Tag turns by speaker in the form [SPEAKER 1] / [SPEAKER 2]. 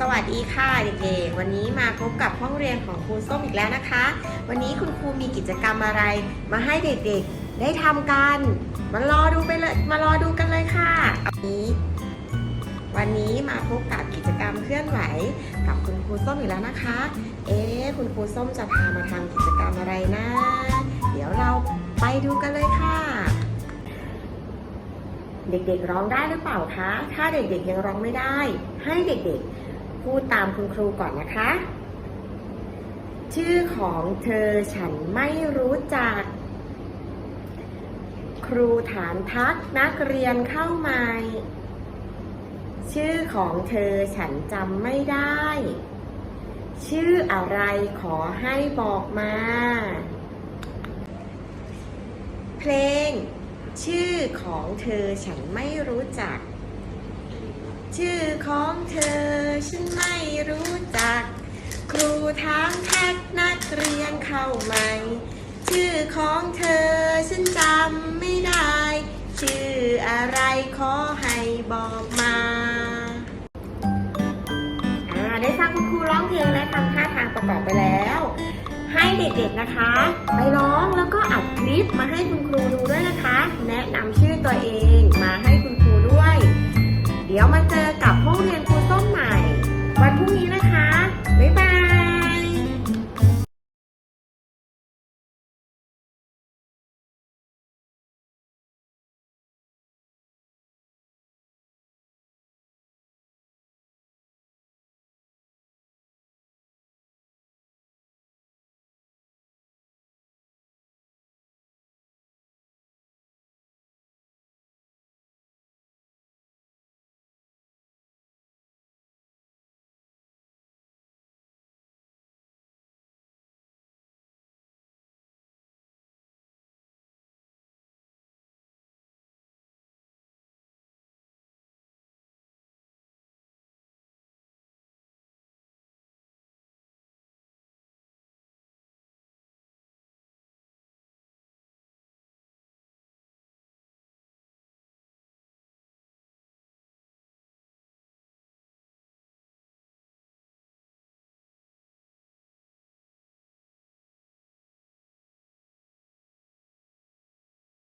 [SPEAKER 1] สวัสดีค่ะเด็กๆ วันนี้มาพบกับห้องเรียนของครูส้มอีกแล้วนะคะ วันนี้คุณครูมีกิจกรรมอะไร มาให้เด็กๆได้ทำกัน มารอดูไปเลย มารอดูกันเลยค่ะวันนี้ วันนี้มาพบกับกิจกรรมเคลื่อนไหว กับคุณครูส้มอีกแล้วนะคะ เอ๊ะคุณครูส้มจะพามาทำกิจกรรมอะไรนะ เดี๋ยวเราไปดูกันเลยค่ะเด็กๆร้องได้หรือเปล่าคะ ถ้าเด็กๆยังร้องไม่ได้ ให้เด็กๆ พูดตามคุณครูก่อนนะคะ ชื่อของเธอฉันไม่รู้จัก ครูถามทักนักเรียนเข้ามาชื่อของเธอฉันจำไม่ได้ ชื่ออะไรขอให้บอกมา เพลง ชื่อของเธอฉันไม่รู้จัก ชื่อของเธอ ฉันไม่รู้จัก ครูถามแท็กนักเรียนเข้าใหม่ ชื่อของเธอฉันจำไม่ได้ ชื่ออะไรขอให้บอกมาอ่าได้ฟังคุณครูร้องเพลงและทำท่าทางประกอบไปแล้ว ให้เด็กๆนะคะ ไปร้องแล้วก็อัดคลิปมาให้คุณครูดูด้วยนะคะ แนะนำชื่อตัวเองมาให้คุณครูด้วย เดี๋ยวมาเจอ